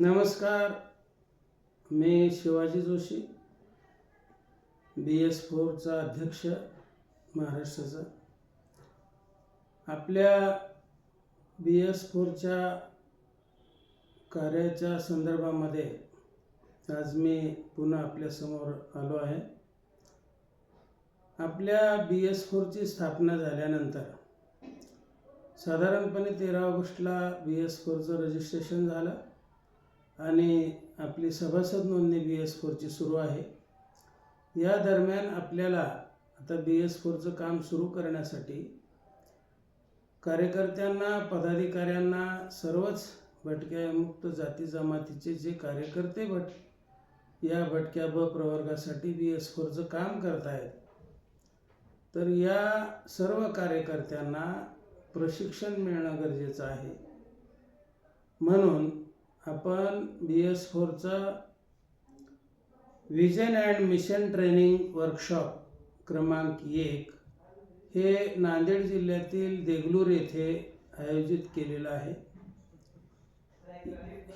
नमस्कार मी Shivaji Joshi B S फोरचा अध्यक्ष महाराष्ट्राचा. आपल्या बी एस फोरच्या कार्याच्या संदर्भामध्ये आज मी पुन्हा आपल्यासमोर आलो आहे. आपल्या बी एस फोरची स्थापना झाल्यानंतर साधारणपणे तेरा ऑगस्टला बी एस फोरचं रजिस्ट्रेशन झालं. आणि आपली सभासद नोंदणी बी एस फोरची सुरू आहे. या दरम्यान आपल्याला आता बी एस फोरचं काम सुरू करण्यासाठी कार्यकर्त्यांना पदाधिकाऱ्यांना सर्वच भटक्या मुक्त जाती जमातीचे जे कार्यकर्ते भट या भटक्या ब प्रवर्गासाठी बी एस फोरचं काम करत आहेत तर या सर्व कार्यकर्त्यांना प्रशिक्षण मिळणं गरजेचं आहे. म्हणून आपण बी एस फोरचा vision and mission training workshop क्रमांक एक हे नांदेड जिल्ह्यातील देगलूर येथे आयोजित केलेलं आहे.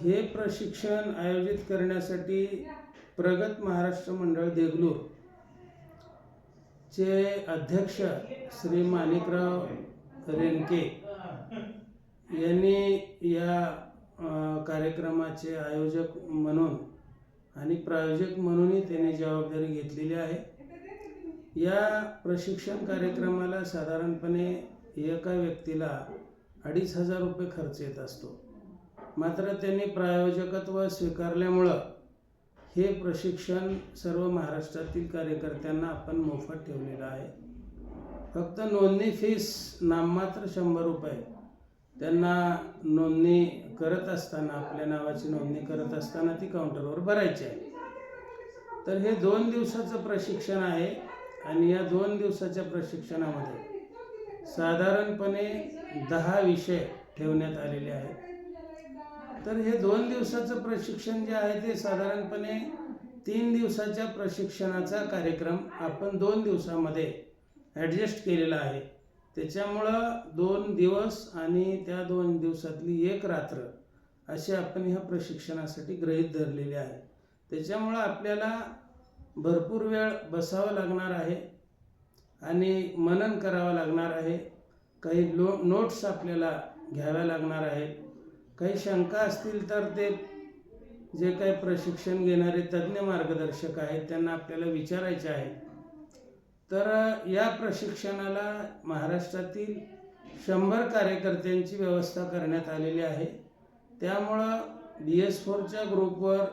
हे प्रशिक्षण आयोजित करण्यासाठी प्रगत महाराष्ट्र मंडळ देगलूर चे अध्यक्ष श्री माणिकराव रेणके यांनी या कार्यक्रमाचे आयोजक म्हणून आणि प्रायोजक म्हणूनही त्यांनी जबाबदारी घेतलेली आहे. या प्रशिक्षण कार्यक्रमाला साधारणपणे एका व्यक्तीला अडीच हजार रुपये खर्च येत असतो. मात्र त्यांनी प्रायोजकत्व स्वीकारल्यामुळं हे प्रशिक्षण सर्व महाराष्ट्रातील कार्यकर्त्यांना आपण मोफत ठेवलेलं आहे. फक्त नोंदणी फीस नाममात्र शंभर रुपये. त्यांना नोंदणी करत असताना आपल्या नावाची नोंदणी करत असताना ती काउंटरवर भरायची आहे. तर हे दोन दिवसाचं प्रशिक्षण आहे आणि या दोन दिवसाच्या प्रशिक्षणामध्ये साधारणपणे दहा विषय ठेवण्यात आलेले आहेत. तर हे दोन दिवसाचं प्रशिक्षण जे आहे ते साधारणपणे तीन दिवसाच्या प्रशिक्षणाचा कार्यक्रम आपण दोन दिवसामध्ये ॲडजस्ट केलेला आहे. त्याच्यामुळं दोन दिवस आणि त्या दोन दिवसातली एक रात्र असे आपण ह्या प्रशिक्षणासाठी गृहीत धरलेले आहे. त्याच्यामुळं आपल्याला भरपूर वेळ बसावं लागणार आहे आणि मनन करावं लागणार आहे. काही लो नोट्स आपल्याला घ्याव्या लागणार आहेत. काही शंका असतील तर ते जे काही प्रशिक्षण घेणारे तज्ज्ञ मार्गदर्शक आहेत त्यांना आपल्याला विचारायचे आहे तर या प्रशिक्षणाला महाराष्ट्रातील शंभर कार्यकर्त्यांची व्यवस्था करण्यात आलेली आहे. त्यामुळं बी एस फोरच्या ग्रुपवर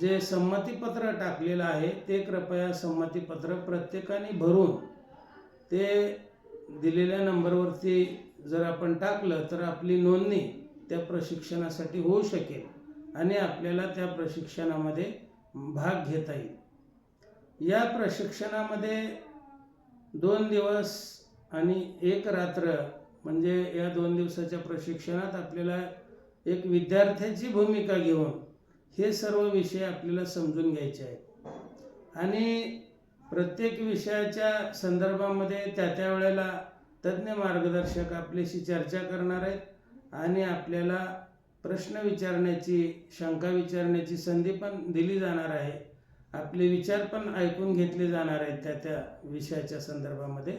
जे संमतीपत्र टाकलेलं आहे ते कृपया संमतीपत्र प्रत्येकाने भरून ते दिलेल्या नंबरवरती जर आपण टाकलं तर आपली नोंदणी त्या प्रशिक्षणासाठी होऊ शकेल आणि आपल्याला त्या प्रशिक्षणामध्ये भाग घेता येईल. या प्रशिक्षणामध्ये दोन दिवस आणि एक रात्र म्हणजे या दोन दिवसाच्या प्रशिक्षणात आपल्याला एक विद्यार्थ्याची भूमिका घेऊन हे सर्व विषय आपल्याला समजून घ्यायचे आहेत. आणि प्रत्येक विषयाच्या संदर्भामध्ये त्या त्या वेळेला तज्ज्ञ मार्गदर्शक आपल्याशी चर्चा करणार आहेत आणि आपल्याला प्रश्न विचारण्याची शंका विचारण्याची संधी पण दिली जाणार आहे. आपले विचार पण ऐकून घेतले जाणार आहेत त्या त्या विषयाच्या संदर्भामध्ये.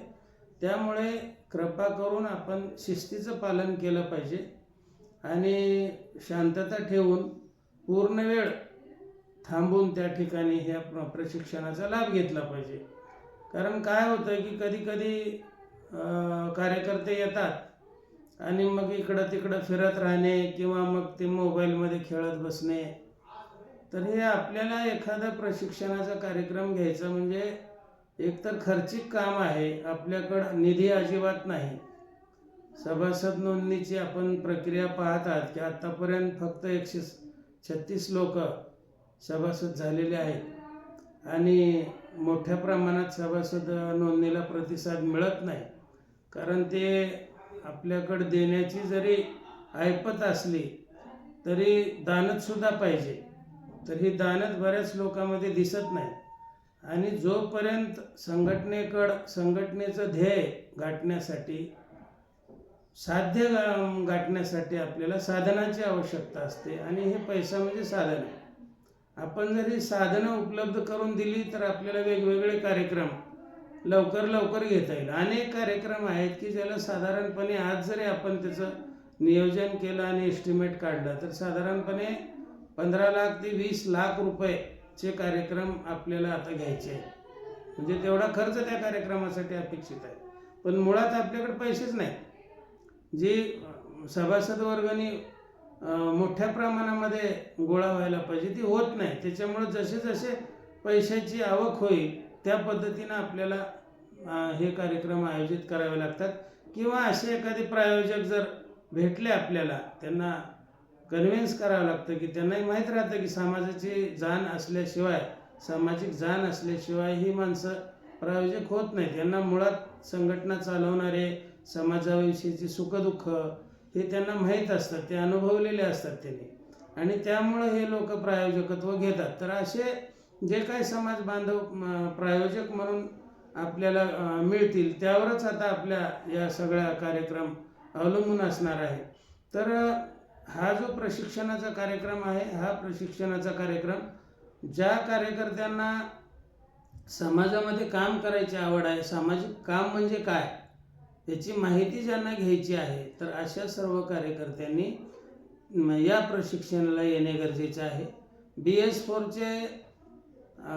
त्यामुळे कृपा करून आपण शिस्तीचं पालन केलं पाहिजे आणि शांतता ठेवून पूर्ण वेळ थांबून त्या ठिकाणी ह्या प्र- प्रशिक्षणाचा लाभ घेतला पाहिजे. कारण काय होतं की कधी कधी कार्यकर्ते येतात आणि मग इकडं तिकडं फिरत राहणे किंवा मग ते मोबाईलमध्ये खेळत बसणे तर हे आपल्याला एखादा प्रशिक्षणाचा कार्यक्रम घ्यायचा म्हणजे एकतर खर्चिक काम आहे आपल्याकडं निधी अजिबात नाही. सभासद नोंदणीची आपण प्रक्रिया पाहतात की आत्तापर्यंत फक्त एकशे छत्तीस लोक सभासद झालेले आहेत. आणि मोठ्या प्रमाणात सभासद नोंदणीला प्रतिसाद मिळत नाही. कारण ते आपल्याकडं देण्याची जरी ऐपत असली तरी दानतसुद्धा पाहिजे. तर ही दानत बऱ्याच लोकांमध्ये दिसत नाही. आणि जोपर्यंत संघटनेकडं संघटनेचं ध्येय गाठण्यासाठी साध्य गा- गाठण्यासाठी आपल्याला साधनाची आवश्यकता असते. आणि हे पैसा म्हणजे साधन आहे. आपण जर ही साधनं उपलब्ध करून दिली तर आपल्याला वेगवेगळे कार्यक्रम लवकर लवकर घेता येईल. अनेक कार्यक्रम आहेत की ज्याला साधारणपणे आज जरी आपण त्याचं नियोजन केलं आणि एस्टिमेट काढलं तर साधारणपणे पंधरा लाख ते वीस लाख रुपयेचे कार्यक्रम आपल्याला आता घ्यायचे आहेत. म्हणजे तेवढा खर्च त्या कार्यक्रमासाठी अपेक्षित आहे. पण मुळात आपल्याकडे पैसेच नाही. जी सभासद वर्गणी मोठ्या प्रमाणामध्ये गोळा व्हायला पाहिजे ती होत नाही. त्याच्यामुळे जसे जसे पैशाची आवक होईल त्या पद्धतीनं आपल्याला हे कार्यक्रम आयोजित करावे लागतात. किंवा असे एखादे प्रायोजक जर भेटले आपल्याला त्यांना कन्व्हिन्स करावं लागतं की त्यांनाही माहीत राहतं की समाजाची जाण असल्याशिवाय सामाजिक जाण असल्याशिवाय ही माणसं प्रायोजक होत नाहीत. यांना मुळात संघटना चालवणारे समाजाविषयीची सुखदुःख हे त्यांना माहीत असतात ते अनुभवलेले असतात त्यांनी. आणि त्यामुळं हे लोक प्रायोजकत्व घेतात. तर असे जे काही समाज बांधव प्रायोजक म्हणून आपल्याला मिळतील त्यावरच आता आपल्या या सगळ्या कार्यक्रम अवलंबून असणार आहे. तर हा जो प्रशिक्षणाचा कार्यक्रम आहे हा प्रशिक्षणाचा कार्यक्रम ज्या कार्यकर्त्यांना समाजामध्ये काम करायची आवड आहे सामाजिक काम म्हणजे काय याची माहिती ज्यांना घ्यायची आहे तर अशा सर्व कार्यकर्त्यांनी या प्रशिक्षणाला येणे गरजेचे आहे. बी एस फोरचे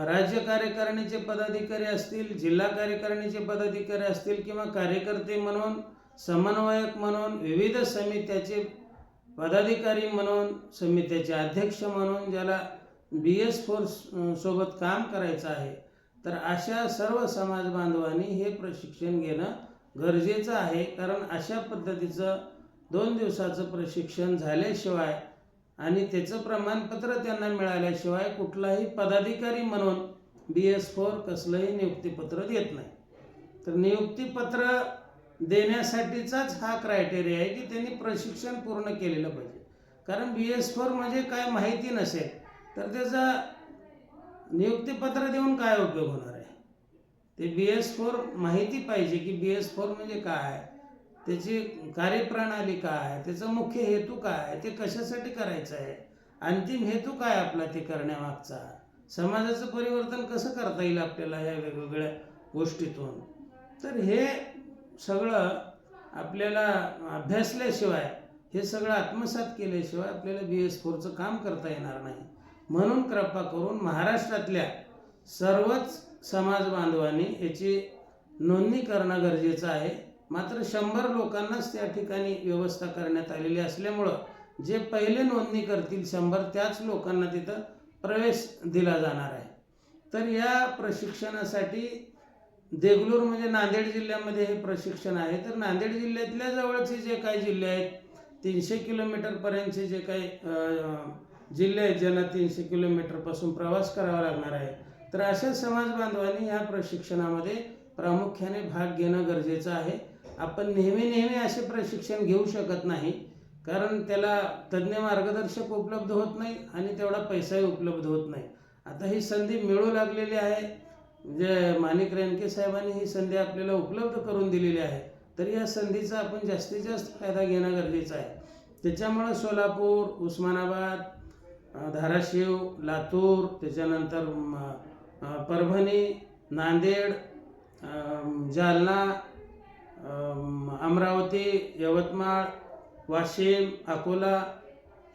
राज्य कार्यकारिणीचे पदाधिकारी असतील जिल्हा कार्यकारिणीचे पदाधिकारी असतील किंवा कार्यकर्ते म्हणून समन्वयक म्हणून विविध समित्याचे पदाधिकारी म्हणून समित्याचे अध्यक्ष म्हणून ज्याला बी एस फोर्स सोबत काम करायचं आहे तर अशा सर्व समाज बांधवांनी हे प्रशिक्षण घेणं गरजेचं आहे. कारण अशा पद्धतीचं दोन दिवसाचं प्रशिक्षण झाल्याशिवाय आणि त्याचं प्रमाणपत्र त्यांना मिळाल्याशिवाय कुठलाही पदाधिकारी म्हणून बी एस फोर कसलंही नियुक्तीपत्र देत नाही. तर नियुक्तीपत्र देण्यासाठीचाच हा क्रायटेरिया आहे की त्यांनी प्रशिक्षण पूर्ण केलेलं पाहिजे. कारण बी एस फोर म्हणजे काय माहिती नसेल तर त्याचा नियुक्तीपत्र देऊन काय उपयोग होणार आहे? ते बी एस फोर माहिती पाहिजे की बी एस फोर म्हणजे काय? त्याची कार्यप्रणाली काय? त्याचा मुख्य हेतू काय ते कशासाठी करायचं आहे? अंतिम हेतू काय आपला ते करण्यामागचा? समाजाचं परिवर्तन कसं करता येईल आपल्याला या वेगवेगळ्या गोष्टीतून? तर हे सगळं आपल्याला अभ्यासल्याशिवाय हे सगळं आत्मसात केल्याशिवाय आपल्याला बी एस फोरचं काम करता येणार नाही. म्हणून कृपा करून महाराष्ट्रातल्या सर्वच समाज बांधवांनी याची नोंदणी करणं गरजेचं आहे. मात्र शंभर लोकांनाच त्या ठिकाणी व्यवस्था करण्यात आलेली असल्यामुळं जे पहिले नोंदणी करतील शंभर त्याच लोकांना तिथं प्रवेश दिला जाणार आहे. तर या प्रशिक्षणासाठी देगलूर म्हणजे नांदेड जिल्ह्यामध्ये हे प्रशिक्षण आहे. तर नांदेड जिल्ह्यातल्या जवळचे जे काही जिल्हे आहेत तीनशे किलोमीटरपर्यंतचे जे काही जिल्हे आहेत ज्यांना तीनशे किलोमीटरपासून प्रवास करावा लागणार आहे. तर अशा समाज बांधवांनी ह्या प्रशिक्षणामध्ये प्रामुख्याने भाग घेणं गरजेचं आहे. आपण नेहमी नेहमी असे प्रशिक्षण घेऊ शकत नाही कारण त्याला तज्ज्ञ मार्गदर्शक उपलब्ध होत नाही आणि तेवढा पैसाही उपलब्ध होत नाही. आता ही संधी मिळू लागलेली आहे. म्हणजे माणिक रेणके साहेबांनी ही संधी आपल्याला उपलब्ध करून दिलेली आहे तर या संधीचा आपण जास्तीत जास्त फायदा घेणं गरजेचं आहे. त्याच्यामुळं सोलापूर उस्मानाबाद धाराशिव लातूर त्याच्यानंतर परभणी नांदेड जालना अमरावती यवतमाळ वाशिम अकोला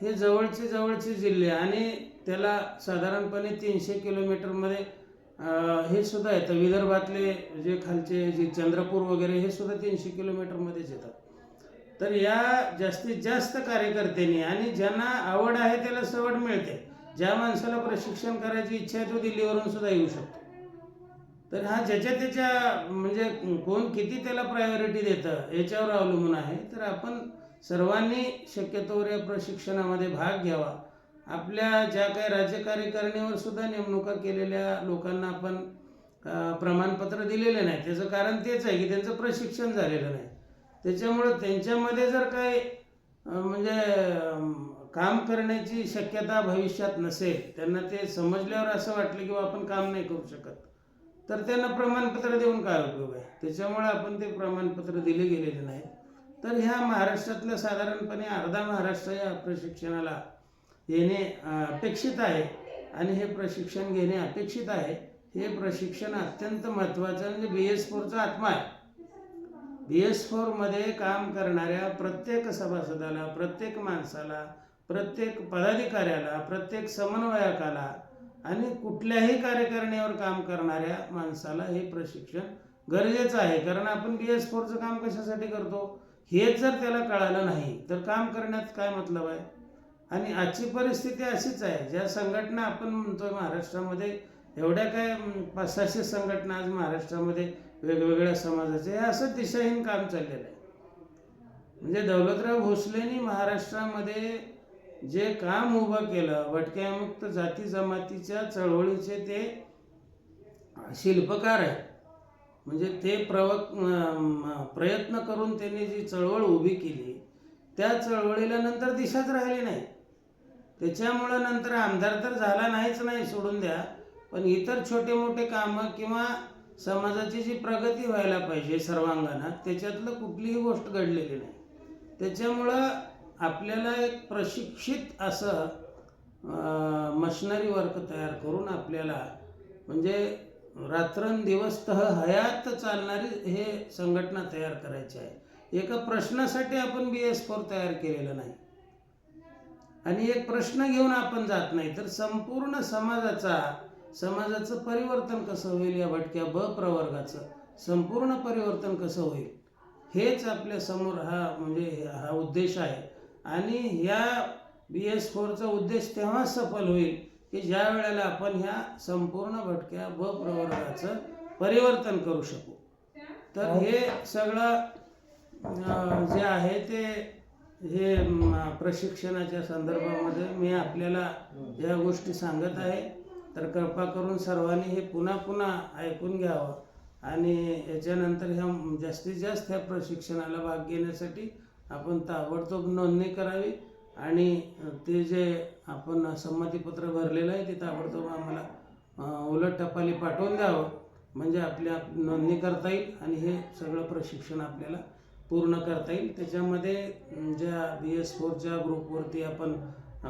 हे जवळचे जवळचे जिल्हे आणि त्याला साधारणपणे तीनशे किलोमीटरमध्ये हे सुद्धा येतं विदर्भातले जे खालचे जे चंद्रपूर वगैरे हे सुद्धा तीनशे किलोमीटरमध्येच येतात. तर या जास्तीत जास्त कार्यकर्त्यांनी आणि ज्यांना आवड आहे त्याला सवड मिळते. ज्या माणसाला प्रशिक्षण करायची इच्छा आहे तो दिल्लीवरून सुद्धा येऊ शकतो. तर हा ज्याच्या त्याच्या म्हणजे कोण किती त्याला प्रायोरिटी देतं याच्यावर अवलंबून आहे. तर आपण सर्वांनी शक्यतोवर या प्रशिक्षणामध्ये भाग घ्यावा. आपल्या ज्या काही राज्यकार्यकारिणीवर सुद्धा नेमणुका केलेल्या लोकांना आपण प्रमाणपत्र दिलेले नाही. त्याचं कारण तेच आहे की त्यांचं प्रशिक्षण झालेलं नाही. त्याच्यामुळं त्यांच्यामध्ये जर काही म्हणजे काम करण्याची शक्यता भविष्यात नसेल त्यांना ते समजल्यावर असं वाटलं की बा आपण काम नाही करू शकत तर त्यांना प्रमाणपत्र देऊन काय उपयोग आहे? त्याच्यामुळे आपण ते प्रमाणपत्र दिले गेलेले नाहीत. तर ह्या महाराष्ट्रातलं साधारणपणे अर्धा महाराष्ट्र या प्रशिक्षणाला येणे अपेक्षित आहे आणि हे प्रशिक्षण घेणे अपेक्षित आहे हे प्रशिक्षण अत्यंत महत्त्वाचं म्हणजे बी एस फोरचा आत्मा आहे. बी एस फोरमध्ये काम करणाऱ्या प्रत्येक सभासदाला प्रत्येक माणसाला प्रत्येक पदाधिकाऱ्याला प्रत्येक समन्वयकाला आणि कुठल्याही कार्यकारिणीवर काम करणाऱ्या माणसाला हे प्रशिक्षण गरजेचं आहे. कारण आपण बी एस फोरचं काम कशासाठी करतो? हेच जर त्याला कळालं नाही तर काम करण्यात काय मतलब आहे? आणि आजची परिस्थिती अशीच आहे. ज्या संघटना आपण म्हणतो महाराष्ट्रामध्ये एवढ्या काय पाच सहाशे संघटना आज महाराष्ट्रामध्ये वेगवेगळ्या समाजाचे हे असं दिशाहीन काम चाललेलं आहे. म्हणजे दौलतराव भोसलेनी महाराष्ट्रामध्ये जे काम उभं केलं भटक्यामुक्त जाती जमातीच्या चळवळीचे ते शिल्पकार आहे म्हणजे ते प्रवक प्रयत्न करून त्यांनी जी चळवळ उभी केली त्या चळवळीला नंतर दिशाच राहिली नाही. त्याच्यामुळं नंतर आमदार तर झाला नाहीच नाही सोडून द्या. पण इतर छोटे मोठे कामं किंवा समाजाची जी प्रगती व्हायला पाहिजे सर्वांगणात त्याच्यातलं कुठलीही गोष्ट घडलेली नाही. त्याच्यामुळं आपल्याला एक प्रशिक्षित असं मशनरी वर्क तयार करून आपल्याला म्हणजे रात्रंदिवस तह हयात चालणारी हे संघटना तयार करायची आहे. एका प्रश्नासाठी आपण बी एस फोर तयार केलेलं नाही. आणि एक प्रश्न घेऊन आपण जात नाही तर संपूर्ण समाजाचा समाजाचं परिवर्तन कसं होईल या भटक्या ब प्रवर्गाचं? संपूर्ण परिवर्तन कसं होईल? हेच आपल्यासमोर हा म्हणजे हा उद्देश आहे. आणि या बी एस फोरचा उद्देश तेव्हाच सफल होईल की ज्या वेळेला आपण ह्या संपूर्ण भटक्या ब प्रवर्गाचं परिवर्तन करू शकू. तर हे सगळं अं, जे आहे ते हे प्रशिक्षणाच्या संदर्भामध्ये मी आपल्याला या गोष्टी सांगत आहे. तर कृपा करून सर्वांनी हे पुन्हा पुन्हा ऐकून घ्यावं. आणि याच्यानंतर ह्या जास्तीत जास्त ह्या प्रशिक्षणाला भाग घेण्यासाठी आपण ताबडतोब नोंदणी करावी. आणि ते जे आपण संमतीपत्र भरलेलं आहे ते ताबडतोब आम्हाला उलट टपाली पाठवून द्यावं. म्हणजे आपल्या नोंदणी करता येईल आणि हे सगळं प्रशिक्षण आपल्याला पूर्ण करता येईल. त्याच्यामध्ये ज्या बी एस फोरच्या ग्रुपवरती आपण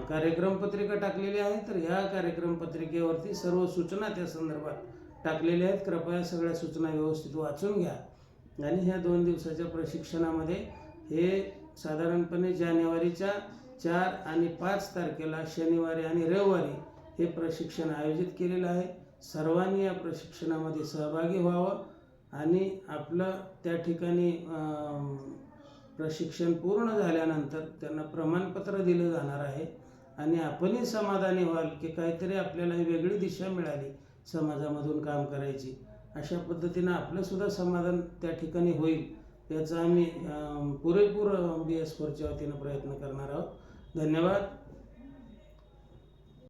कार्यक्रम पत्रिका टाकलेली आहे तर ह्या कार्यक्रम पत्रिकेवरती सर्व सूचना त्या संदर्भात टाकलेल्या आहेत. कृपया सगळ्या सूचना व्यवस्थित वाचून घ्या. आणि ह्या दोन दिवसाच्या प्रशिक्षणामध्ये हे साधारणपणे जानेवारीच्या चार आणि पाच तारखेला शनिवारी आणि रविवारी हे प्रशिक्षण आयोजित केलेलं आहे. सर्वांनी या प्रशिक्षणामध्ये सहभागी व्हावं. आणि आपलं त्या ठिकाणी प्रशिक्षण पूर्ण झाल्यानंतर त्यांना प्रमाणपत्र दिलं जाणार आहे. आणि आपणही समाधानी व्हाल की काहीतरी आपल्याला ही वेगळी दिशा मिळाली समाजामधून काम करायची. अशा पद्धतीनं आपलंसुद्धा समाधान त्या ठिकाणी होईल याचा आम्ही पुरेपूर बी एस फोरच्या वतीनं प्रयत्न करणार आहोत. धन्यवाद.